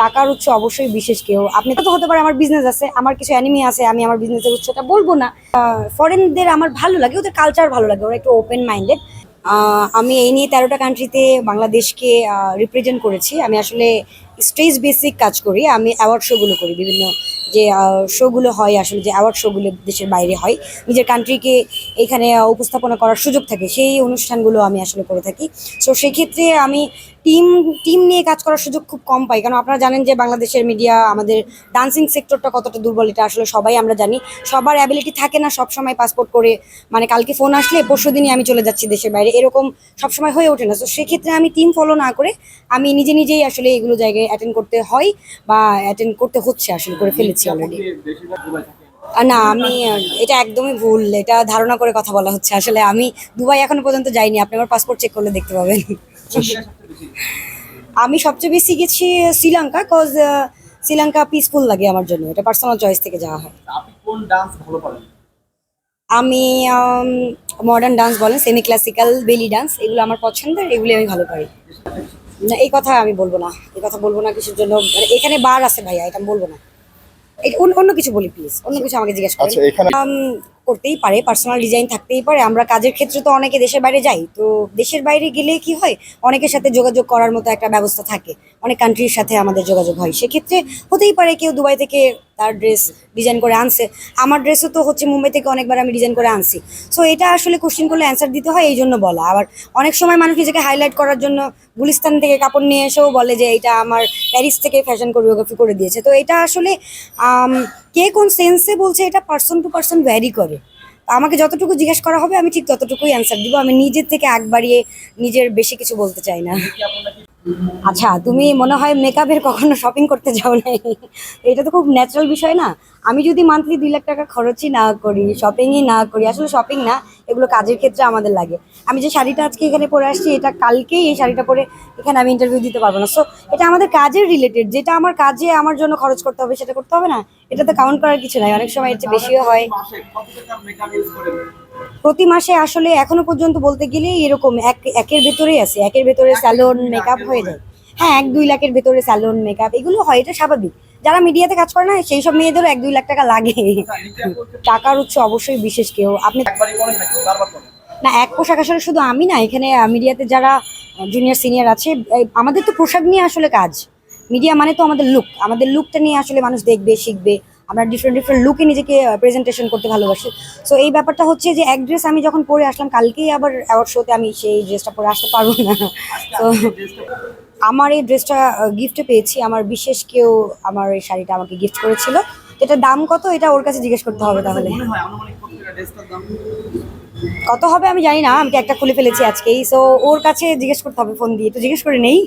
টাকার উৎস অবশ্যই বিশেষ কেউ। আপনি তো হতে পারে আমার বিজনেস আছে, আমার কিছু অ্যানিমি আছে, আমি আমার বিজনেসের উৎসটা বলব না। ফরেনদের আমার ভালো লাগে, ওদের কালচার ভালো লাগে, ওরা একটু ওপেন মাইন্ডেড আমি এই নিয়ে তেরোটা কান্ট্রিতে বাংলাদেশকে রিপ্রেজেন্ট করেছি। আমি আসলে স্টেজ বেসিক কাজ করি, আমি অ্যাওয়ার্ড শোগুলো করি, বিভিন্ন যে শোগুলো হয়, আসলে যে অ্যাওয়ার্ড শোগুলো দেশের বাইরে হয়, নিজের কান্ট্রিকে এখানে উপস্থাপনা করার সুযোগ থাকে, সেই অনুষ্ঠানগুলো আমি আসলে করে থাকি। সো সেক্ষেত্রে আমি টিম টিম নিয়ে কাজ করার সুযোগ খুব কম পাই। কারণ আপনারা জানেন যে বাংলাদেশের মিডিয়া আমাদের ডান্সিং সেক্টরটা কতটা দুর্বল, এটা আসলে সবাই আমরা জানি। সবার অ্যাবিলিটি থাকে না সব সময় পাসপোর্ট করে মানে কালকে ফোন আসলে পরশু দিনই আমি চলে যাচ্ছি দেশের বাইরে। এরকম সবসময় হয়ে ওঠে না। তো সেক্ষেত্রে আমি টিম ফলো না করে, আমি নিজে নিজেই আসলে এগুলো জায়গায় অ্যাটেন্ড করতে হয় বা অ্যাটেন্ড করতে হচ্ছে আসলে, করে ফেলেছি অলরেডি না, আমি, এটা একদমই ভুল। এটা ধারণা করে কথা বলা হচ্ছে। আসলে আমি দুবাই এখনও পর্যন্ত যাইনি। আপনি আমার পাসপোর্ট চেক করলে দেখতে পাবেন। আমি সবচেয়ে বেশি গেছি শ্রীলঙ্কা কজ শ্রীলঙ্কা পিসফুল লাগে আমার জন্য। এটা পার্সোনাল চয়েস থেকে যাওয়া হয়। আপনি কোন ডান্স ভালো পারেন? আমি মডার্ন ডান্স বলেন সেমি ক্লাসিক্যাল বেলি ডান্স এগুলো আমার পছন্দের এগুলি আমি ভালো পারি। না এই কথা আমি বলব না। এই কথা বলব না কিছুর জন্য। মানে এখানে বার আছে ভাইয়া এটা আমি বলব না। এটা অন্য- অন্য কিছু বলি প্লিজ অন্য কিছু আমাকে জিজ্ঞেস করেন। আচ্ছা করতেই পারে পার্সোনাল ডিজাইন থাকতেই পারে। আমরা কাজের ক্ষেত্রে তো অনেকে দেশের বাইরে যাই, তো দেশের বাইরে গেলে কি হয়? অনেকের সাথে যোগাযোগ করার মতো একটা ব্যবস্থা থাকে। অনেক কান্ট্রির সাথে আমাদের যোগাযোগ হয়। সেক্ষেত্রে হতেই পারে কেউ দুবাই থেকে তার ড্রেস ডিজাইন করে আনছে। আমার ড্রেসও তো হচ্ছে মুম্বাই থেকে অনেকবার আমি ডিজাইন করে আনছি। সো এটা আসলে কোশ্চেন করলে অ্যান্সার দিতে হয় এই জন্য বলা। আবার অনেক সময় মানুষ নিজেকে হাইলাইট করার জন্য গুলিস্তান থেকে কাপড় নিয়ে এসেও বলে যে এটা আমার প্যারিস থেকে ফ্যাশন কোরিওগ্রাফি করে দিয়েছে। তো এটা আসলে কে কোন সেন্সে বলছে, এটা পার্সন টু পার্সন ভ্যারি করে। আমাকে যতটুকু জিজ্ঞেস করা হবে, আমি ঠিক ততটুকুই অ্যান্সার দিব। আমি নিজের থেকে আগ বাড়িয়ে নিজের বেশি কিছু বলতে চাই না। আচ্ছা তুমি মনে হয় মেকআপের কখনো শপিং করতে যাও নাই। এটা তো খুব ন্যাচারাল বিষয় না। আমি যদি মান্থলি দুই লাখ টাকা খরচই না করি শপিংই না করি, আসলে শপিং না, এগুলো কাজের ক্ষেত্রে আমাদের লাগে। আমি যে শাড়িটা আজকে এখানে পরে আসছি, এটা কালকেই এই শাড়িটা পরে এখানে আমি ইন্টারভিউ দিতে পারব না। সো এটা আমাদের কাজের রিলেটেড যেটা আমার কাজে, আমার জন্য খরচ করতে হবে, সেটা করতে হবে না। এটা তো কাউন্ট করার কিছু নাই। অনেক সময় এর চেয়ে বেশিও হয়। প্রতি মাসে আসলে এখনও পর্যন্ত বলতে গেলে এরকম এক একের ভেতরেই আছে। একের ভেতরে স্যালন মেকআপ হয়ে যায়। হ্যাঁ এক দুই লাখের ভেতরে স্যালন মেকআপ এগুলো হয় এটা স্বাভাবিক। যারা মিডিয়াতে কাজ করে না সেই সব মেয়েদেরও এক দুই লাখ টাকা লাগে। টাকার উৎস অবশ্যই বিশেষ কেউ। আপনি না এক পোশাক আসলে শুধু আমি না এখানে মিডিয়াতে যারা জুনিয়র সিনিয়র আছে আমাদের তো পোশাক নিয়ে আসলে কাজ। মিডিয়া মানে তো আমাদের লুক আমাদের লুকটা নিয়ে আসলে মানুষ দেখবে শিখবে। আমরা ডিফারেন্ট ডিফারেন্ট লুকে নিজেকে প্রেজেন্টেশন করতে ভালোবাসি। সো এই ব্যাপারটা হচ্ছে যে এক ড্রেস আমি যখন পরে আসলাম কালকেই আবার অ্যাওয়ার্ড শোতে আমি সেই ড্রেসটা পরে আসতে পারব না। তো আমার এই ড্রেসটা গিফটে পেয়েছি। আমার বিশেষ কেউ আমার এই শাড়িটা আমাকে গিফট করেছিল। এটার দাম কত এটা ওর কাছে জিজ্ঞেস করতে হবে তাহলে। কত হবে আমি জানি না আমি একটা খুলে ফেলেছি আজকেই। সো ওর কাছে জিজ্ঞেস করতে হবে ফোন দিয়ে। তো জিজ্ঞেস করে নেই।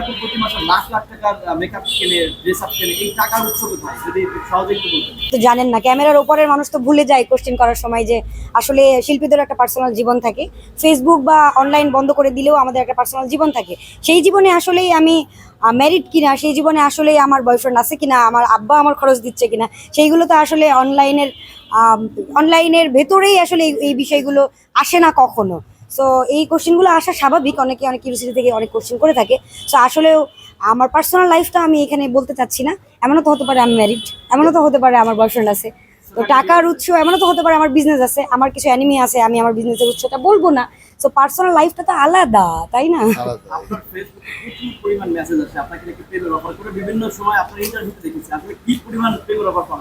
আপু প্রতি মাসে লাখ লাখ টাকার মেকআপ কেনে ড্রেস আপ কেনে, এই টাকার উৎস কোথায়? যদি সহজে একটু বলতেন। তো জানেন না, ক্যামেরার ওপরের মানুষ তো ভুলে যায় কোশ্চেন করার সময় যে আসলে শিল্পীদের একটা পার্সোনাল জীবন থাকে। ফেসবুক বা অনলাইন বন্ধ করে দিলেও আমাদের একটা পার্সোনাল জীবন থাকে। সেই জীবনে আসলেই আমি ম্যারিড কিনা, সেই জীবনে আসলেই আমার বয়ফ্রেন্ড আছে কিনা, আমার আব্বা আমার খরচ দিচ্ছে কিনা, সেইগুলো তো আসলে অনলাইনের অনলাইনের ভেতরেই আসলে এই বিষয়গুলো আসে না কখনো। সো এই কোশ্চেনগুলো আসা স্বাভাবিক। অনেকে অনেক কিউরিয়াসিটি থেকে অনেক কোশ্চেন করে থাকে। সো আসলেও আমার পার্সোনাল লাইফটা আমি এখানে বলতে চাচ্ছি না। এমনও তো হতে পারে আমি ম্যারিড এমনও তো হতে পারে আমার বয়ফ্রেন্ড আছে। তো টাকার উৎস এমনও তো হতে পারে আমার বিজনেস আছে। আমার কিছু অ্যানিমি আছে আমি আমার বিজনেসের উৎসটা বলব না। সো পার্সোনাল লাইফটা তো আলাদা তাই না? আলাদা। আপনার ফেসবুকে প্রচুর পরিমাণ মেসেজ আসে? আপনাকে নাকি প্রেমের অফার করে বিভিন্ন সময় আপনার ইন্টারভিউতে দেখেছি। আপনি কি পরিমাণ প্রেমের অফার পান?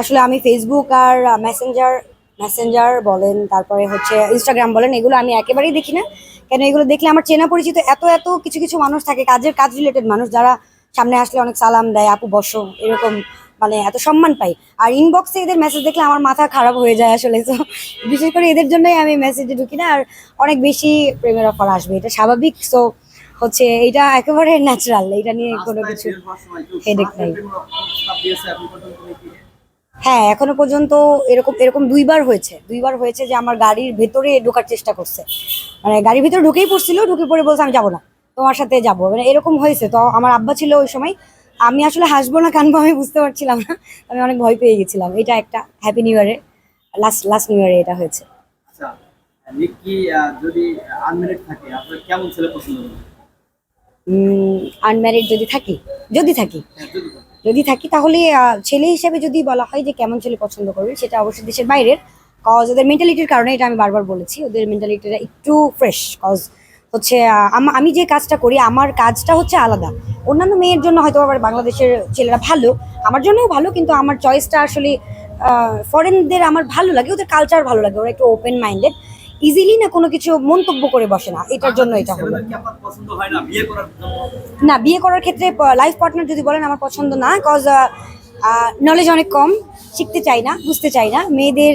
আসলে আমি ফেসবুক আর মেসেঞ্জার মেসেঞ্জার বলেন তারপরে হচ্ছে ইনস্টাগ্রাম বলেন এগুলো আমি একেবারেই দেখি না। কেন এগুলো দেখলে আমার চেনা পরিচিত এত এত কিছু কিছু মানুষ থাকে কাজের কাজ রিলেটেড মানুষ যারা সামনে আসলে অনেক সালাম দেয় আপু বসো। এরকম মানে এত সম্মান পাই। আর ইনবক্সে এদের মেসেজ দেখলে আমার মাথা খারাপ হয়ে যায় আসলে তো বিশেষ করে এদের জন্যই আমি মেসেজে ঢুকি না আর অনেক বেশি প্রেমের অফার আসবে এটা স্বাভাবিক সো হচ্ছে এটা একেবারে ন্যাচারাল এটা নিয়ে কোনো কিছু সরাসরি নাই। হ্যাঁ এখনও পর্যন্ত এরকম এরকম দুইবার হয়েছে। দুইবার হয়েছে যে আমার গাড়ির ভেতরে ঢোকার চেষ্টা করছে। মানে গাড়ির ভিতরে ঢুকেই পড়ছিল ঢুকে পড়ে বলছে আমি যাব না তোমার সাথে যাব। মানে এরকম হয়েছে। তো আমার আব্বা ছিল ওই সময়। আমি আসলে হাসবো না কানবো আমি বুঝতে পারছিলাম না। আমি অনেক ভয় পেয়ে গেছিলাম। এটা একটা হ্যাপি নিউ ইয়ারে লাস্ট লাস্ট নিউ ইয়ারে এটা হয়েছে। আচ্ছা নিকি আহ, যদি আনমেরিড থাকে কেমন ছেলে পছন্দ আনম্যারিড যদি থাকি? যদি থাকি। হ্যাঁ, যদি থাকি তাহলে ছেলে হিসেবে যদি বলা হয় যে কেমন ছেলে পছন্দ করবে, সেটা অবশ্যই দেশের বাইরের কজ ওদের মেন্টালিটির কারণে এটা আমি বারবার বলেছি। ওদের মেন্টালিটিটা একটু ফ্রেশ কজ হচ্ছে আমি যে কাজটা করি, আমার কাজটা হচ্ছে আলাদা। অন্যান্য মেয়ের জন্য হয়তো আবার বাংলাদেশের ছেলেরা ভালো, আমার জন্যও ভালো, কিন্তু আমার চয়েসটা আসলে ফরেনদের আমার ভালো লাগে, ওদের কালচার ভালো লাগে, ওরা একটু ওপেন মাইন্ডেড ইজিলি না কোনো কিছু মন্তব্য করে বসে না। এটার জন্য এটা হলো। না? বিয়ে করার ক্ষেত্রে লাইফ পার্টনার যদি বলেন আমার পছন্দ না কজ নলেজ অনেক কম শিখতে চাই না বুঝতে চাই না। মেয়েদের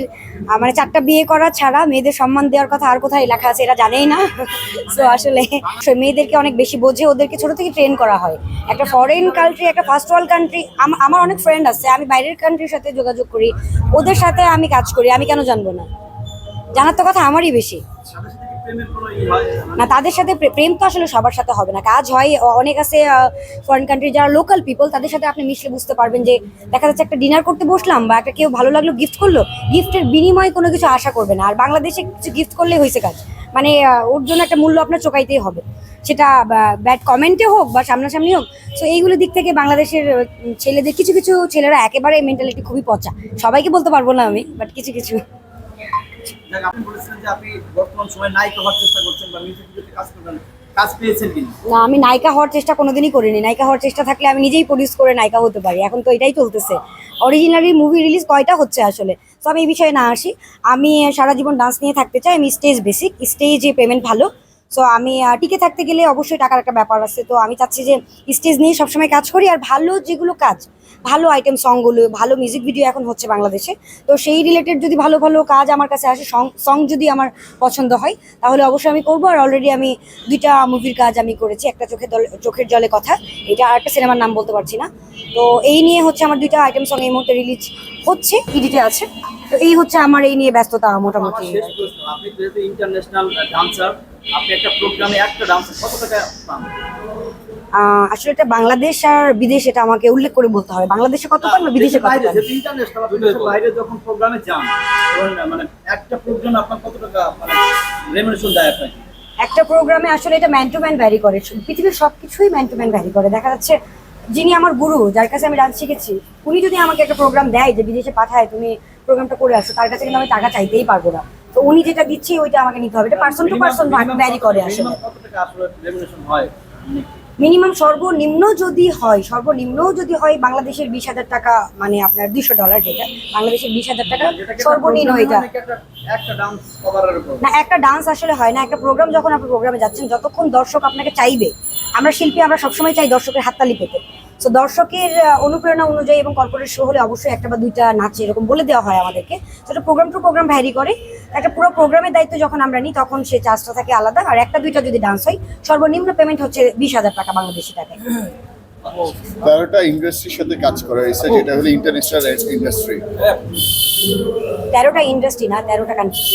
মানে চারটা বিয়ে করা ছাড়া মেয়েদের সম্মান দেওয়ার কথা আর কোথায় লেখা আছে এরা জানেই না। সো আসলে মেয়েদেরকে অনেক বেশি বোঝে ওদেরকে ছোট থেকে ট্রেন করা হয়। একটা ফরেন কান্ট্রি একটা ফার্স্ট ওয়ার্ল্ড কান্ট্রি আমার অনেক ফ্রেন্ড আছে আমি বাইরের কান্ট্রির সাথে যোগাযোগ করি ওদের সাথে আমি কাজ করি আমি কেন জানব না? জানার তো কথা আমারই বেশি। না, তাদের সাথে প্রে- প্রেম তো আসলে সবার সাথে হবে না। কাজ হয়, অনেক আছে ফরেন কান্ট্রি যারা লোকাল পিপল তাদের সাথে আপনি মিশলে বুঝতে পারবেন যে দেখা যাচ্ছে একটা ডিনার করতে বসলাম বা একটা কেউ ভালো লাগল গিফট করল গিফটের বিনিময়ে কোনো কিছু আশা করবে না। আর বাংলাদেশে কিছু গিফট করলে হয়েছে কাজ। মানে ওর জন্য একটা মূল্য আপনার চোকাইতেই হবে। সেটা ব্যাড কমেন্টে হোক বা সামনাসামনি হোক সো এইগুলো দিক থেকে বাংলাদেশের ছেলেদের, কিছু কিছু ছেলেরা একেবারে মেন্টালিটি খুবই পচা। সবাইকে বলতে পারব না আমি বাট কিছু কিছু। না? আমি নায়িকা হওয়ার চেষ্টা কোনোদিনই করিনি। নায়িকা হওয়ার চেষ্টা থাকলে আমি নিজেই প্রডিউস করে নায়িকা হতে পারি। এখন তো এটাই চলতেছে। অরিজিনালি মুভি রিলিজ কয়টা হচ্ছে আসলে? তো আমি এই বিষয়ে না আসি। আমি সারা জীবন ডান্স নিয়ে থাকতে চাই। আমি স্টেজ বেসিক স্টেজে পেমেন্ট ভালো। সো আমি টিকে থাকতে গেলে অবশ্যই টাকার একটা ব্যাপার আছে। তো আমি চাচ্ছি যে স্টেজ নিয়ে সবসময় কাজ করি আর ভালো যেগুলো কাজ, ভালো আইটেম সংগুলো ভালো মিউজিক ভিডিও এখন হচ্ছে বাংলাদেশে। তো সেই রিলেটেড যদি ভালো ভালো কাজ আমার কাছে আসে সং যদি আমার পছন্দ হয়, তাহলে অবশ্যই আমি করব। আর অলরেডি আমি দুইটা মুভির কাজ আমি করেছি, একটা চোখের চোখের জলে কথা, এটা আর একটা সিনেমার নাম বলতে পারছি না। তো এই নিয়ে হচ্ছে আমার দুইটা আইটেম সং এই মুহূর্তে রিলিজ হচ্ছে ইডিতে আছে। তো এই হচ্ছে আমার এই নিয়ে ব্যস্ততা মোটামুটি। ইন্টারন্যাশনাল ডান্সার আপনি একটা প্রোগ্রামে একটা কত টাকা পান? আসলে এটা বাংলাদেশ আর বিদেশ এটা আমাকে উল্লেখ করে বলতে হবে বাংলাদেশে কত পান বা বিদেশে কত পান? ইন্টারন্যাশনাল বাইরে যখন প্রোগ্রামে যান মানে একটা প্রোগ্রামে আপনার কত টাকা মানে দেয় আপনাকে? একটা প্রোগ্রামে আসলে এটা ম্যান টু ম্যান ভ্যারি করে। পৃথিবীর সব কিছুই ম্যান টু ম্যান ভ্যারি করে। দেখা যাচ্ছে যিনি আমার গুরু যার কাছে আমি ডান্স শিখেছি উনি যদি আমাকে একটা প্রোগ্রাম দেয় যে বিদেশে পাঠায় তুমি প্রোগ্রামটা করে আসো তার কাছে কিন্তু আমি টাকা চাইতেই পারব না। তো উনি যেটা দিচ্ছে ওইটা আমাকে নিতে হবে। এটা পার্সন টু পার্সন ভ্যারি করে আসলে। হয়? মিনিমাম সর্বনিম্ন যদি হয় সর্বনিম্ন যদি হয় বাংলাদেশের বিশ হাজার টাকা মানে আপনার দুশো ডলার যেটা বাংলাদেশের বিশ হাজার টাকা সর্বনিম্ন এটা। না একটা ডান্স আসলে হয় না একটা প্রোগ্রাম যখন আপনি প্রোগ্রামে যাচ্ছেন যতক্ষণ দর্শক আপনাকে চাইবে আমরা শিল্পী আমরা সবসময় চাই দর্শকের হাততালি পেতে। তো দর্শকের অনুপ্রেরণা অনুযায়ী এবং কর্পোরেট শো হলে অবশ্যই একটা বা দুইটা নাচ এরকম বলে দেওয়া হয় আমাদেরকে। সেটা প্রোগ্রাম টু প্রোগ্রাম ভ্যারি করে। একটা পুরো প্রোগ্রামের দায়িত্ব যখন আমরা নিই তখন সে চার্জটা থাকে আলাদা। আর একটা দুইটা যদি ডান্স হয় সর্বনিম্ন পেমেন্ট হচ্ছে বিশ হাজার টাকা বাংলাদেশি টাকায়। তেরোটা ইন্ডাস্ট্রির সাথে কাজ করা হয়েছে যেটা হলো ইন্টারন্যাশনাল ইন্ডাস্ট্রি তেরোটা ইন্ডাস্ট্রি না তেরোটা কান্ট্রি